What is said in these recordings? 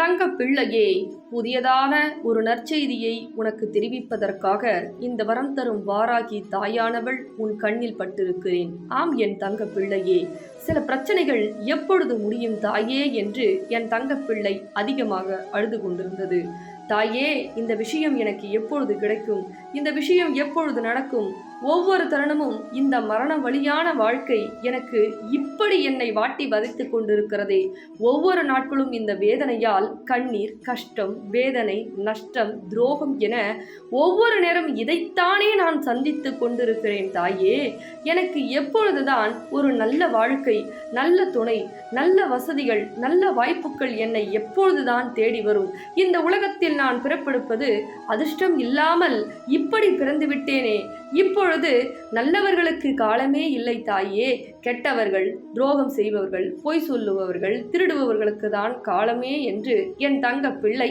தங்க பிள்ளையே புதியதான ஒரு நற்செய்தியை உனக்கு தெரிவிப்பதற்காக இந்த வரம் தரும் வாராகி தாயானவள் உன் கண்ணில் பட்டிருக்கிறேன். ஆம் என் தங்க பிள்ளையே. சில பிரச்சனைகள் எப்பொழுது முடியும் தாயே என்று என் தங்க பிள்ளை அதிகமாக அழுது கொண்டிருந்தது. தாயே இந்த விஷயம் எனக்கு எப்பொழுது கிடைக்கும்? இந்த விஷயம் எப்பொழுது நடக்கும்? ஒவ்வொரு தருணமும் இந்த மரண வழியான வாழ்க்கை எனக்கு இப்படி என்னை வாட்டி வதைத்துக் கொண்டிருக்கிறதே. ஒவ்வொரு நாட்களும் இந்த வேதனையால் கண்ணீர் கஷ்டம் வேதனை நஷ்டம் துரோகம் என ஒவ்வொரு நேரம் இதைத்தானே நான் சந்தித்துக் கொண்டிருக்கிறேன் தாயே. எனக்கு எப்பொழுதுதான் ஒரு நல்ல வாழ்க்கை நல்ல துணை நல்ல வசதிகள் நல்ல வாய்ப்புகள் என்னை எப்பொழுதுதான் தேடி வரும். இந்த உலகத்தில் நான் பிறப்பெடுப்பது அதிர்ஷ்டம் இல்லாமல் இப்படி பிறந்துவிட்டேனே இப்போ இப்பொழுது நல்லவர்களுக்கு காலமே இல்லை தாயே. கெட்டவர்கள் துரோகம் செய்பவர்கள் பொய் சொல்லுபவர்கள் திருடுபவர்களுக்கு தான் காலமே என்று என் தங்க பிள்ளை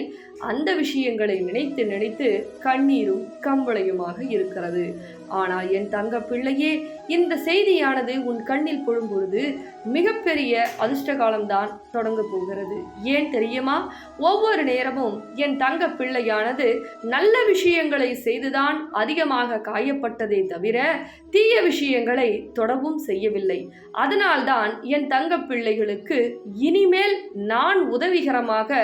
அந்த விஷயங்களை நினைத்து நினைத்து கண்ணீரும் கம்பளையுமாக இருக்கிறது. ஆனால் என் தங்க பிள்ளையே இந்த செய்தியானது உன் கண்ணில் பொழும்பொழுது மிகப்பெரிய அதிர்ஷ்ட காலம்தான் தொடங்க போகிறது. ஏன் தெரியுமா? ஒவ்வொரு நேரமும் என் தங்க பிள்ளையானது நல்ல விஷயங்களை செய்துதான் அதிகமாக காயப்பட்டதே தவிர தீய விஷயங்களை தொடவும் செய்யவில்லை. அதனால்தான் என் தங்க பிள்ளைகளுக்கு இனிமேல் நான் உதவிகரமாக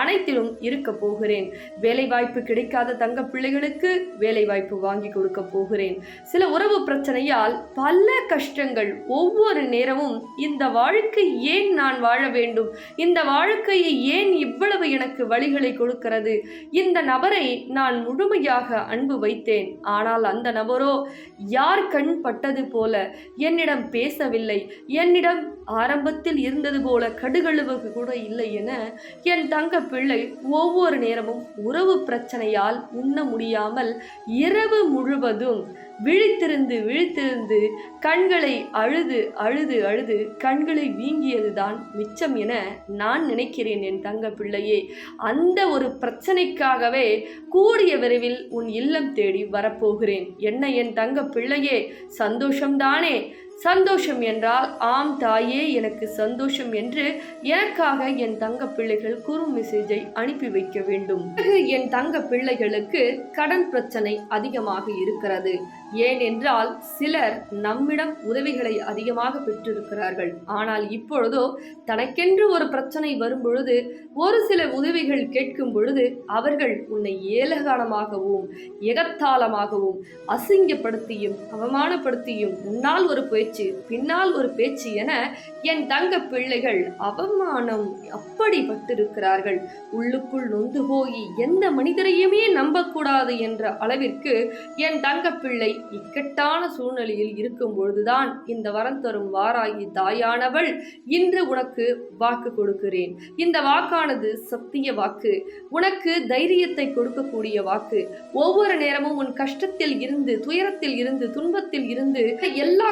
அனைத்திலும் இருக்க போகிறேன். வேலைவாய்ப்பு கிடைக்காத தங்க பிள்ளைகளுக்கு வேலைவாய்ப்பு வாங்கி கொடுக்க போகிறேன். சில உறவு பிரச்சனையால் பல கஷ்டங்கள் ஒவ்வொரு நேரமும் இந்த வாழ்க்கை ஏன் நான் வாழ வேண்டும்? இந்த வாழ்க்கையை ஏன் இவ்வளவு எனக்கு வழிகளை கொடுக்கிறது? இந்த நபரை நான் முழுமையாக அன்பு வைத்தேன். ஆனால் அந்த நபரோ யார் கண் பட்டது போல என்னிடம் பேச பேசவில்லை. என்னிடம் ஆரம்பத்தில் இருந்தது போல கடுகழுவுக்கு கூட இல்லை என என் தங்க பிள்ளை ஒவ்வொரு நேரமும் உறவு பிரச்சனையால் உண்ண முடியாமல் இரவு முழுவதும் விழித்திருந்து விழித்திருந்து கண்களை அழுது அழுது அழுது கண்களை வீங்கியதுதான் மிச்சம் என நான் நினைக்கிறேன் என் தங்க பிள்ளையே. அந்த ஒரு பிரச்சனைக்காகவே கூடிய விரைவில் உன் இல்லம் தேடி வரப்போகிறேன். என்ன என் தங்க பிள்ளையே சந்தோஷம்தானே? சந்தோஷம் என்றால் ஆம் தாயே எனக்கு சந்தோஷம் என்று எனக்காக என் தங்க பிள்ளைகள் குறு மெசேஜை அனுப்பி வைக்க வேண்டும். என் தங்க பிள்ளைகளுக்கு கடன் பிரச்சனை அதிகமாக இருக்கிறது. ஏனென்றால் சிலர் நம்மிடம் உதவிகளை அதிகமாக பெற்றிருக்கிறார்கள். ஆனால் இப்பொழுதோ தனக்கென்று ஒரு பிரச்சனை வரும் பொழுது ஒரு சில உதவிகள் கேட்கும் பொழுது அவர்கள் உன்னை ஏலகானமாகவும் எகத்தாளமாகவும் அசிங்கப்படுத்தியும் அவமானப்படுத்தியும் முன்னால் ஒரு பேச்சு பின்னால் ஒரு பேச்சு என என் தங்க பிள்ளைகள் அவமானம் அப்படிப்பட்டிருக்கிறார்கள். உள்ளுக்குள் நொந்து போய் எந்த மனிதரையுமே நம்பக்கூடாது என்ற அளவிற்கு என் தங்க பிள்ளை இக்கட்டான சூழ்நிலையில் இருக்கும் பொழுதுதான் இந்த வரம் தரும் வாராகி தாயானவள் இன்று உனக்கு வாக்கு கொடுக்கிறேன். இந்த வாக்கானது சத்திய வாக்கு. உனக்கு தைரியத்தை கொடுக்கக்கூடிய வாக்கு. ஒவ்வொரு நேரமும் உன் கஷ்டத்தில் இருந்து துயரத்தில் இருந்து துன்பத்தில் இருந்து எல்லா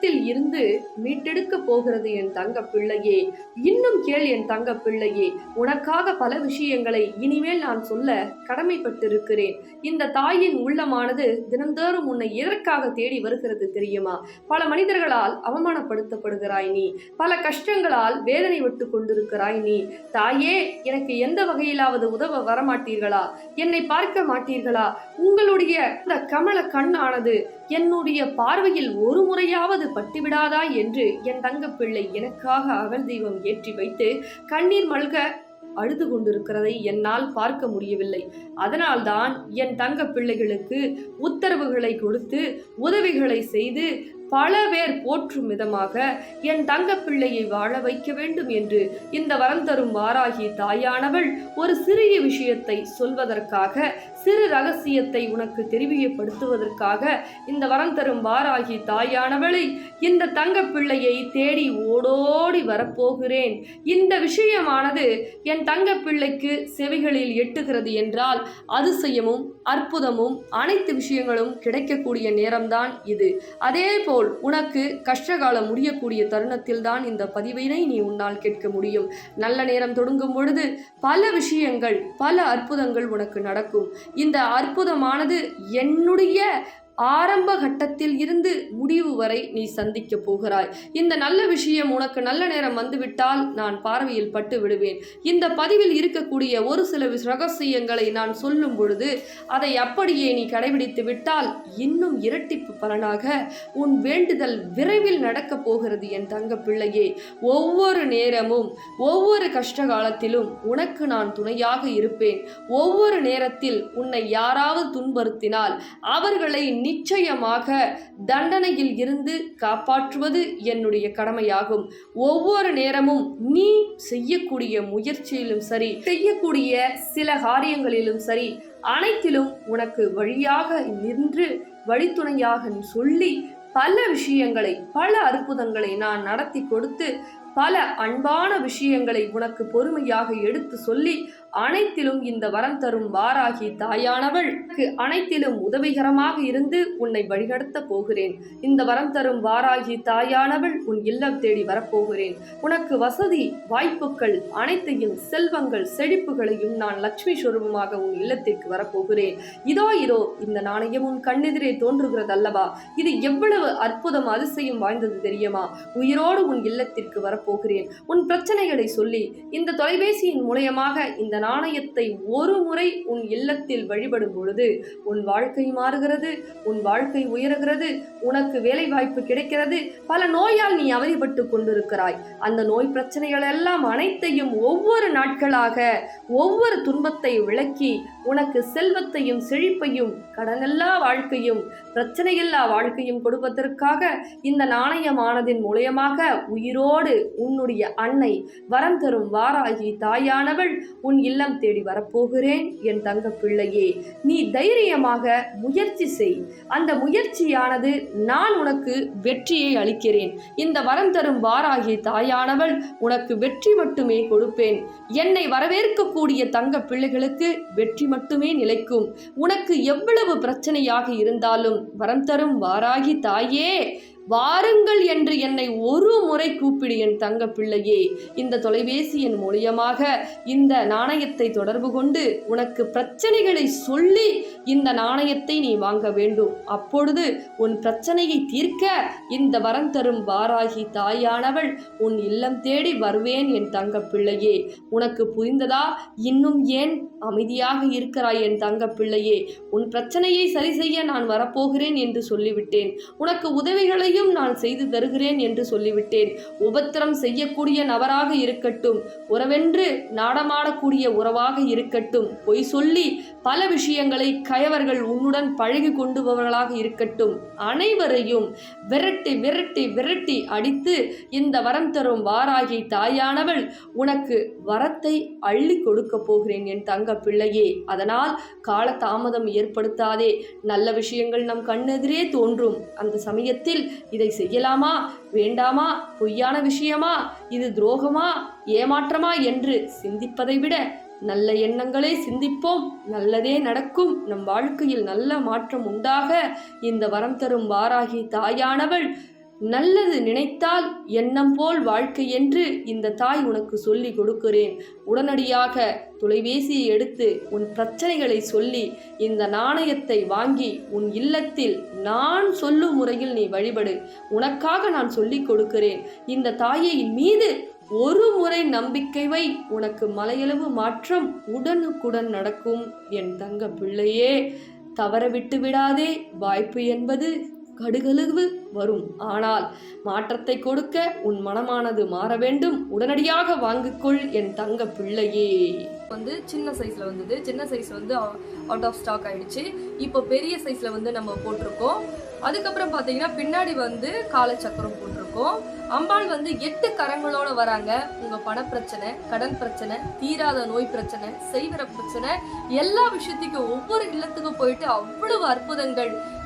கஷ்டத்தில் இருந்து மீட்டெடுக்க போகிறது என் தங்க பிள்ளையே. இன்னும் கேள் என் தங்க பிள்ளையே. உனக்காக பல விஷயங்களை இனிமேல் நான் சொல்ல கடமைப்பட்டிருக்கிறேன். இந்த தாயின் உள்ளமானது தினந்தோறும் உன்னை எதற்காக தேடி வருகிறது தெரியுமா? பல மனிதர்களால் அவமானப்படுத்தப்படுகிறாய் நீ. பல கஷ்டங்களால் வேதனை விட்டு கொண்டிருக்கிறாய் நீ. தாயே எனக்கு எந்த வகையிலாவது உதவ வரமாட்டீர்களா? என்னை பார்க்க மாட்டீர்களா? உங்களுடைய இந்த கமல கண்ணானது என்னுடைய பார்வையில் ஒரு முறையாவது பட்டுவிடாதா என்று என் தங்கப்பிள்ளை எனக்காக அகல் தெய்வம் ஏற்றி வைத்து கண்ணீர் மல்க அழுது கொண்டிருக்கிறதை என்னால் பார்க்க முடியவில்லை. அதனால்தான் என் தங்க பிள்ளைகளுக்கு உத்தரவுகளை கொடுத்து உதவிகளை செய்து பல பேர் போற்றும் விதமாக என் தங்க பிள்ளையை வாழ வைக்க வேண்டும் என்று இந்த வரம் தரும் வாராகி தாயானவள் ஒரு சிறிய விஷயத்தை சொல்வதற்காக சிறு ரகசியத்தை உனக்கு தெரிவிக்கப்படுத்துவதற்காக இந்த வரம் தரும் வாராகி தாயானவளை இந்த தங்க பிள்ளையை தேடி ஓடோடி வரப்போகிறேன். இந்த விஷயமானது என் தங்க பிள்ளைக்கு செவிகளில் எட்டுகிறது என்றால் அதிசயமும் அற்புதமும் அனைத்து விஷயங்களும் கிடைக்கக்கூடிய நேரம்தான் இது. அதே போல் உனக்கு கஷ்டகாலம் முடியக்கூடிய தருணத்தில் தான் இந்த பதிவினை நீ உன்னால் கேட்க முடியும். நல்ல நேரம் தொடங்கும் பொழுது பல விஷயங்கள் பல அற்புதங்கள் உனக்கு நடக்கும். இந்த அற்புதமானது என்னுடைய ஆரம்ப கட்டத்தில் இருந்து முடிவு வரை நீ சந்திக்க போகிறாய். இந்த நல்ல விஷயம் உனக்கு நல்ல நேரம் வந்துவிட்டால் நான் பார்வையில் பட்டு விடுவேன். இந்த பதிவில் இருக்கக்கூடிய ஒரு சில ரகசியங்களை நான் சொல்லும் பொழுது அதை அப்படியே நீ கடைபிடித்து விட்டால் இன்னும் இரட்டிப்பு பலனாக உன் வேண்டுதல் விரைவில் நடக்கப் போகிறது என் தங்க பிள்ளையே. ஒவ்வொரு நேரமும் ஒவ்வொரு கஷ்ட காலத்திலும் உனக்கு நான் துணையாக இருப்பேன். ஒவ்வொரு நேரத்தில் உன்னை யாராவது துன்புறுத்தினால் அவர்களை நிச்சயமாக தண்டனையில் இருந்து காப்பாற்றுவது என்னுடைய கடமையாகும். ஒவ்வொரு நேரமும் நீ செய்யக்கூடிய முயற்சியிலும் சரி செய்யக்கூடிய சில காரியங்களிலும் சரி அனைத்திலும் உனக்கு வழியாக நின்று வழித்துணையாக சொல்லி பல விஷயங்களை பல அற்புதங்களை நான் நடத்தி கொடுத்து பல அன்பான விஷயங்களை உனக்கு பொறுமையாக எடுத்து சொல்லி அனைத்திலும் இந்த வரம் தரும் வாராகி தாயானவள் அனைத்திலும் உதவிகரமாக இருந்து உன்னை வழிநடத்த போகிறேன். இந்த வரம் தரும் வாராகி தாயானவள் உன் இல்லம் தேடி வரப்போகிறேன். உனக்கு வசதி வாய்ப்புகள் அனைத்தையும் செல்வங்கள் செழிப்புகளையும் நான் லட்சுமி சுரூபமாக உன் இல்லத்திற்கு வரப்போகிறேன். இதோ இதோ இந்த நாணயம் உன் கண்ணெதிரே தோன்றுகிறது அல்லவா இது எவ்வளவு அற்புதம் அதிசயம் வாய்ந்தது தெரியுமா? உயிரோடு உன் இல்லத்திற்கு வரப்போகிறேன். உன் பிரச்சனைகளை சொல்லி இந்த தொலைபேசியின் மூலயமாக இந்த நாணயத்தை ஒரு முறை உன் இல்லத்தில் வழிபடும் பொழுது உன் வாழ்க்கை மாறுகிறது உன் வாழ்க்கை உயருகிறது உனக்கு வேலை வாய்ப்பு கிடைக்கிறது. பல நோயால் நீ அவதிப்பட்டு கொண்டிருக்கிறாய். அந்த நோய் பிரச்சனைகள் எல்லாம் அனைத்தையும் ஒவ்வொரு நாட்களாக ஒவ்வொரு துன்பத்தை விளக்கி உனக்கு செல்வத்தையும் செழிப்பையும் கடனில்லா வாழ்க்கையும் பிரச்சனையில்லா வாழ்க்கையும் கொடுப்பதற்காக இந்த நாணயமானதின் மூலயமாக உயிரோடு உன்னுடைய அன்னை வரம் தரும் வாராகி தாயானவள் உன் இல்லம் தேடி வரப்போகிறேன் என் தங்க பிள்ளையே. நீ தைரியமாக முயற்சி செய். அந்த முயற்சியானது நான் உனக்கு வெற்றியை அளிக்கிறேன். இந்த வரம் தரும் வாராகி தாயானவள் உனக்கு வெற்றி மட்டுமே கொடுப்பேன். என்னை வரவேற்கக்கூடிய தங்க பிள்ளைகளுக்கு வெற்றி மட்டுமே நிலைக்கும். உனக்கு எவ்வளவு பிரச்சனையாக இருந்தாலும் வரம் தரும் வாராகி தாயே. வாருங்கள் என்று என்னை ஒரு முறை கூப்பிடு என் தங்க பிள்ளையே. இந்த தொலைபேசியின் மூலியமாக இந்த நாணயத்தை தொடர்பு கொண்டு உனக்கு பிரச்சனைகளை சொல்லி இந்த நாணயத்தை நீ வாங்க வேண்டும். அப்பொழுது உன் பிரச்சனையை தீர்க்க இந்த வரம் தரும் வாராகி தாயானவள் உன் இல்லம் தேடி வருவேன் என் தங்க பிள்ளையே. உனக்கு புரிந்ததா? இன்னும் ஏன் அமைதியாக இருக்கிறாய் என் தங்க பிள்ளையே? உன் பிரச்சனையை சரி செய்ய நான் வரப்போகிறேன் என்று சொல்லிவிட்டேன். உனக்கு உதவிகளையும் நான் செய்து தருகிறேன் என்று சொல்லிவிட்டேன். உபத்திரம் செய்யக்கூடிய நபராக இருக்கட்டும். உறவென்று நாடமாடக்கூடிய உறவாக இருக்கட்டும். பொய் சொல்லி பல விஷயங்களை கயவர்கள் உன்னுடன் பழகி கொண்டுபவர்களாக இருக்கட்டும். அனைவரையும் விரட்டி விரட்டி விரட்டி அடித்து இந்த வரம் தரும் வாராகி தாயானவள் உனக்கு வரத்தை அள்ளி கொடுக்க போகிறேன் என் தங்க பிள்ளையே. அதனால் கால தாமதம் ஏற்படுத்தாதே. நல்ல விஷயங்கள் நம் கண்ணெதிரே தோன்றும். அந்த சமயத்தில் இதை செய்யலாமா? வேண்டாமா? பொய்யான விஷயமா? இது துரோகமா? ஏமாற்றமா? என்று சிந்திப்பதை விட நல்ல எண்ணங்களே சிந்திப்போம் நல்லதே நடக்கும். நம் வாழ்க்கையில் நல்ல மாற்றம் உண்டாக இந்த வரம் தரும் வாராகி தாயானவள் நல்லது நினைத்தால் எண்ணம் போல் வாழ்க்கை என்று இந்த தாய் உனக்கு சொல்லி கொடுக்கிறேன். உடனடியாக தொலைபேசியை எடுத்து உன் பிரச்சனைகளை சொல்லி இந்த நாணயத்தை வாங்கி உன் இல்லத்தில் நான் சொல்லும் முறையில் நீ வழிபடு. உனக்காக நான் சொல்லிக் கொடுக்கிறேன். இந்த தாயை மீது ஒரு முறை நம்பிக்கை வை. உனக்கு மலையளவு மாற்றம் உடனுக்குடன் நடக்கும். என் தங்க பிள்ளையே தவற விட்டு விடாதே. வாய்ப்பு என்பது கடுகளவு வரும். ஆனால் மாற்றத்தை கொடுக்க உன் மனமானது மாற வேண்டும். உடனடியாக வாங்கிக்கொள் என் தங்க பிள்ளையே. வந்து சின்ன சைஸ்ல வந்தது. சின்ன சைஸ் வந்து அவுட் ஆஃப் ஸ்டாக் ஆயிடுச்சு. இப்போ பெரிய சைஸ்ல வந்து நம்ம போட்டிருக்கோம். அதுக்கப்புறம் பார்த்தீங்கன்னா பின்னாடி வந்து காலச்சக்கரம் இருக்கும் அம்பாள் வந்து எட்டு கரங்களோட வராங்க. உங்க பணப்பிரச்சனை கடன் பிரச்சனை தீராத நோய் பிரச்சனை செய்வர பிரச்சனை எல்லா விஷயத்துக்கும் ஒவ்வொரு இல்லத்துக்கும் போயிட்டு அவ்வளவு அற்புதங்கள்.